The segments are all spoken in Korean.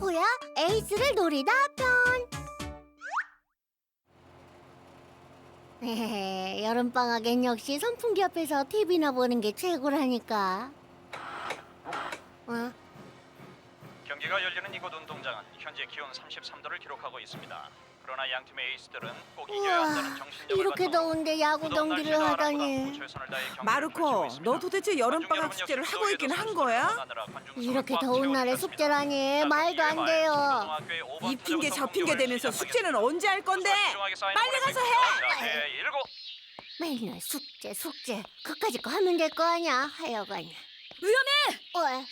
호야 에이스를 노리다 편 여름방학엔 역시 선풍기 옆에서 TV나 보는 게 최고라니까 어? 경기가 열리는 이곳 운동장은 현재 기온 33도를 기록하고 있습니다. 그러나 양 팀의 에이스들은 꼭 이겨야 한다는 우와 정신력을 이렇게 더운데 야구 무더운 경기를 하다니 알아보고 최선을 다해 경기를 마르코, 있습니다. 너 도대체 여름방학 관중 숙제를 여러분 하고 역시 있긴 한 거야? 이렇게 꽉 더운 날에. 숙제라니 자, 말도 안 돼요 고등학교의 오번 이 핑계 저 타자부터 핑계 대면서 숙제는 언제 할 건데? 빨리 가서 해! 자, 네, 일곱. 맨날 숙제 숙제 그까짓 거 하면 될 거 아니야 하여간 위험해! 왜?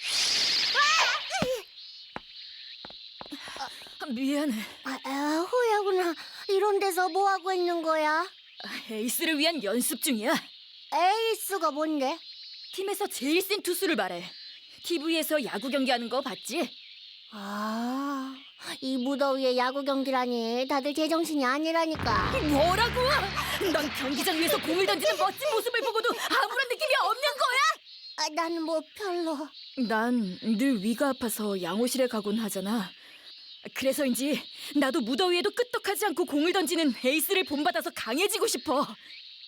미안해. 아, 아, 호야구나 이런 데서 뭐 하고 있는 거야? 에이스를 위한 연습 중이야. 에이스가 뭔데? 팀에서 제일 센 투수를 말해. TV에서 야구 경기하는 거 봤지? 아, 이 무더위에 야구 경기라니 다들 제정신이 아니라니까. 뭐라고? 넌 경기장 위에서 공을 던지는 멋진 모습을 보고도 아무런 느낌이 없는 거야? 아, 나는 뭐 별로. 난 늘 위가 아파서 양호실에 가곤 하잖아. 그래서인지 나도 무더위에도 끄떡하지 않고 공을 던지는 에이스를 본받아서 강해지고 싶어.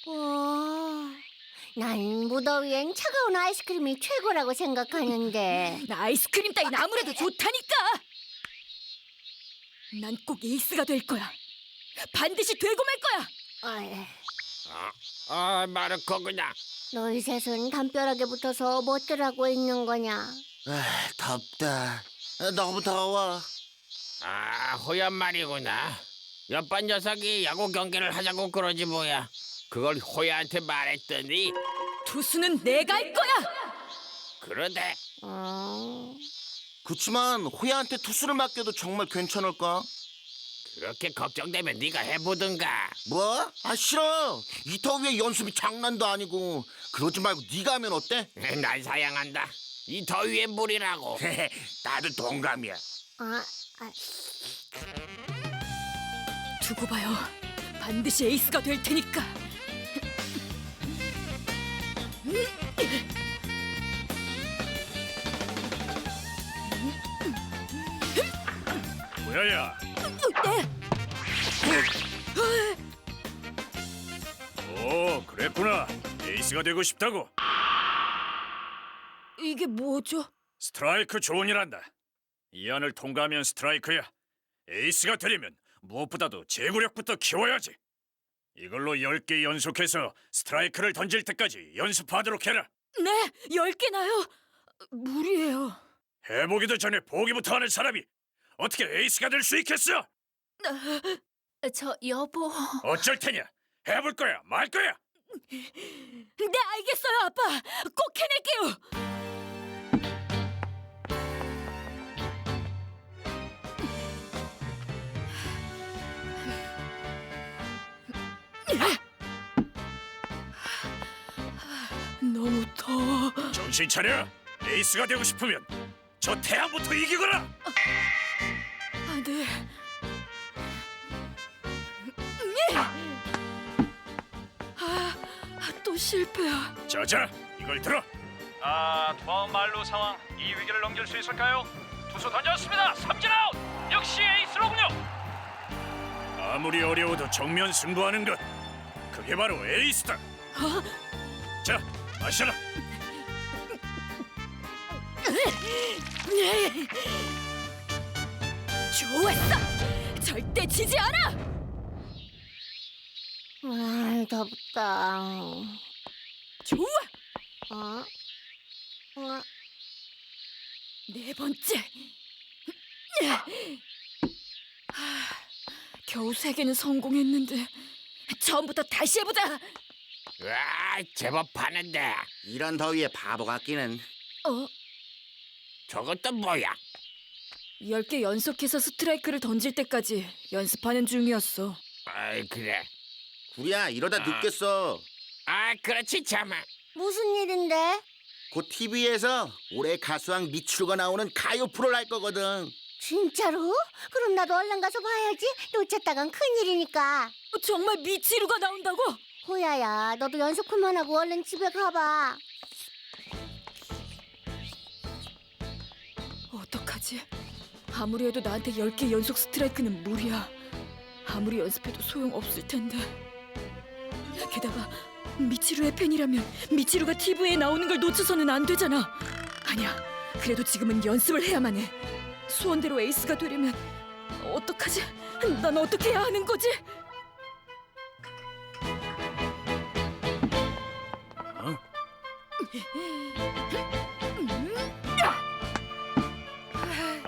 와, 난 무더위엔 차가운 아이스크림이 최고라고 생각하는데. 나 아이스크림 따윈 아무래도 좋다니까. 난 꼭 에이스가 될 거야. 반드시 되고 말 거야. 어이, 아, 마르코구나. 너희 셋은 담벼락에 붙어서 뭐들 하고 있는 거냐? 아, 덥다. 아, 너무 더워. 아, 호연 말이구나. 옆반 녀석이 야구 경기를 하자고 그러지 뭐야. 그걸 호야한테 말했더니 투수는 내가 할 거야. 그러대. 어, 그치만 호야한테 투수를 맡겨도 정말 괜찮을까? 그렇게 걱정되면 네가 해보든가. 뭐? 아 싫어. 이 더위에 연습이 장난도 아니고. 그러지 말고 네가 하면 어때? 날 사양한다. 이 더위에 물이라고. 나도 동감이야. 아, 아, 두고 봐요. 반드시 에이스가 될 테니까. 뭐야야? 오, 그랬구나. 에이스가 되고 싶다고. 이게 뭐죠? 스트라이크 조언이란다. 이 안을 통과하면 스트라이크야. 에이스가 되려면 무엇보다도 제구력부터 키워야지. 이걸로 10개 연속해서 스트라이크를 던질 때까지 연습하도록 해라. 네, 열 개나요? 무리예요. 해보기도 전에 보기부터 하는 사람이 어떻게 에이스가 될 수 있겠어? 저 여보. 어쩔 테냐? 해볼 거야, 말 거야? 네, 알겠어요, 아빠. 꼭 해낼게요. 너무 더워. 정신 차려. 에이스가 되고 싶으면 저 태양부터 이기거라. 아, 네. 아, 또 실패야. 자자, 이걸 들어. 아, 투아웃 말루 상황. 이 위기를 넘길 수 있을까요? 투수 던졌습니다. 삼진 아웃. 역시 에이스로군요. 아무리 어려워도 정면 승부하는 것. 그게 바로 에이스다. 자, 마셔라. 좋았어. 절대 지지 않아. 아, 덥다. 좋아. 어? 어? 네 번째. 하, 겨우 세 개는 성공했는데 처음부터 다시 해보자. 와, 제법 하는데. 이런 더위에 바보 같기는. 어? 저것도 뭐야? 열 개 연속해서 스트라이크를 던질 때까지 연습하는 중이었어. 아, 그래. 구리야 이러다 늦겠어. 아, 그렇지 참아. 무슨 일인데? 곧 TV에서 올해 가수왕 미추가 나오는 가요 프로를 할 거거든. 진짜로? 그럼 나도 얼른 가서 봐야지. 놓쳤다간 큰일이니까. 어, 정말 미치루가 나온다고? 호야야, 너도 연습 그만하고 얼른 집에 가봐. 어떡하지? 아무리 해도 나한테 10개 연속 스트라이크는 무리야. 아무리 연습해도 소용없을 텐데. 게다가 미치루의 팬이라면 미치루가 TV에 나오는 걸 놓쳐서는 안 되잖아. 아니야. 그래도 지금은 연습을 해야만 해. 수원대로 에이스가 되려면 어떡하지? 난 어떻게 해야 하는 거지?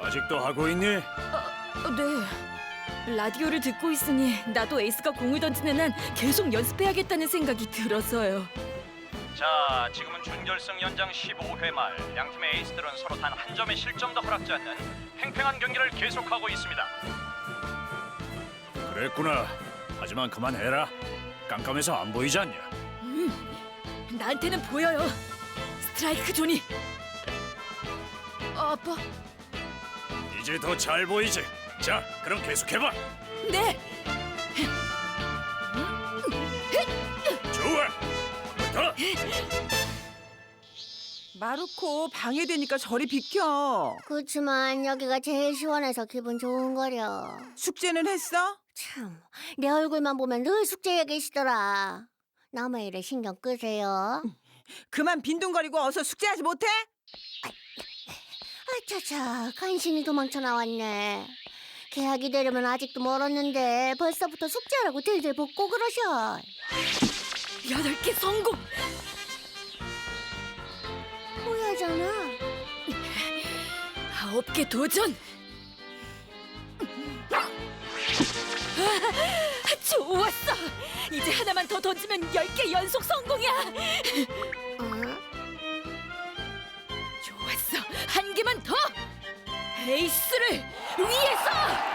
아직도 하고 있니? 어, 네. 라디오를 듣고 있으니 나도 에이스가 공을 던지는 한 계속 연습해야겠다는 생각이 들어서요. 자, 지금은 준결승 연장 15회 말 양 팀의 에이스들은 서로 단 한 점의 실점도 허락지 않는 팽팽한 경기를 계속하고 있습니다. 그랬구나. 하지만 그만해라. 깜깜해서 안 보이지 않냐? 나한테는 보여요. 스트라이크 존이. 아빠. 이제 더 잘 보이지. 자, 그럼 계속해봐. 네. 마루코 방해되니까 저리 비켜. 그렇지만 여기가 제일 시원해서 기분 좋은 거려. 숙제는 했어? 참, 내 얼굴만 보면 늘 숙제 얘기시더라. 남의 일에 신경 끄세요. 그만 빈둥거리고 어서 숙제하지 못해? 아차차, 간신히 도망쳐 나왔네. 계약이 되려면 아직도 멀었는데 벌써부터 숙제하라고 들들 볶고 그러셔. 여덟 개 성공. 후회하잖아. 아홉 개 도전. 아, 좋았어. 이제 하나만 더 던지면 열 개 연속 성공이야. 어? 좋았어. 한 개만 더. 에이스를 위해서.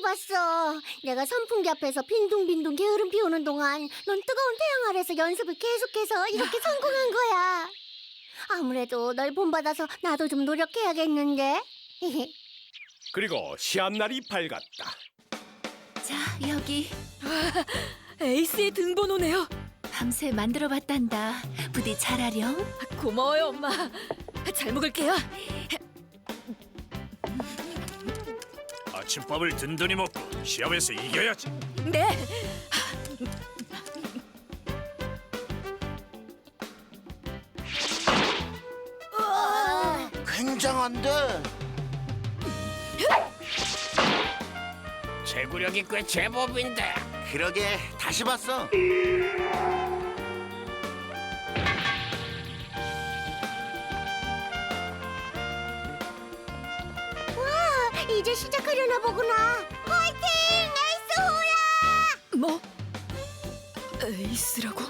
봤어. 내가 선풍기 앞에서 빈둥빈둥 게으름 피우는 동안 넌 뜨거운 태양 아래서 연습을 계속해서 이렇게 성공한 거야. 아무래도 널 본받아서 나도 좀 노력해야겠는데. 그리고 시합날이 밝았다. 자, 여기 에이스의 등번호네요. 밤새 만들어봤단다. 부디 잘하렴. 고마워요, 엄마. 잘 먹을게요. 아침밥을 든든히 먹고 시합에서 이겨야지. 네. 굉장한데. 제구력이 꽤 제법인데. 그러게 다시 봤어. 이제 시작하려나 보구나. 화이팅! 에이스 호야! 뭐? 에이스라고?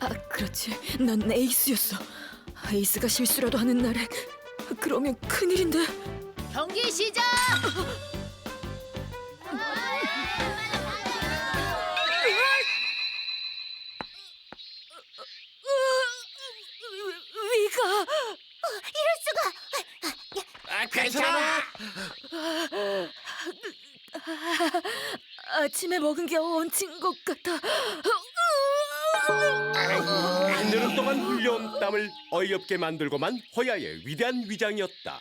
아, 그렇지. 난 에이스였어. 에이스가 실수라도 하는 날엔 그러면 큰일인데. 경기 시작. 아침에 먹은 게 얹힌 것 같아. 한 여름 동안 흘려온 땀을 어이없게 만들고만 호야의 위대한 위장이었다.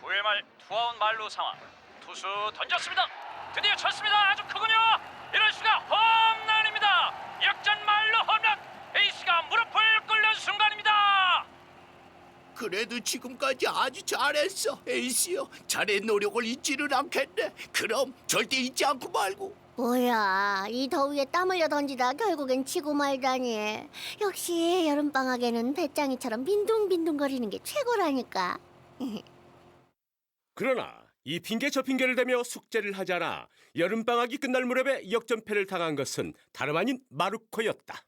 9회 말 투아웃 말루 상황. 투수 던졌습니다. 드디어 쳤습니다. 아주 크군요. 이럴 수가 홈런입니다. 역전 말루 홈런. 에이스가 무릎을 꿇는 순간입니다. 그래도 지금까지 아주 잘했어, 에이스요. 자네 노력을 잊지는 않겠네. 그럼 절대 잊지 않고 말고. 뭐야, 이 더위에 땀 흘려 던지다 결국엔 치고 말다니. 역시 여름방학에는 배짱이처럼 빈둥빈둥거리는 게 최고라니까. 그러나 이 핑계 저 핑계를 대며 숙제를 하지 않아 여름방학이 끝날 무렵에 역전패를 당한 것은 다름 아닌 마루코였다.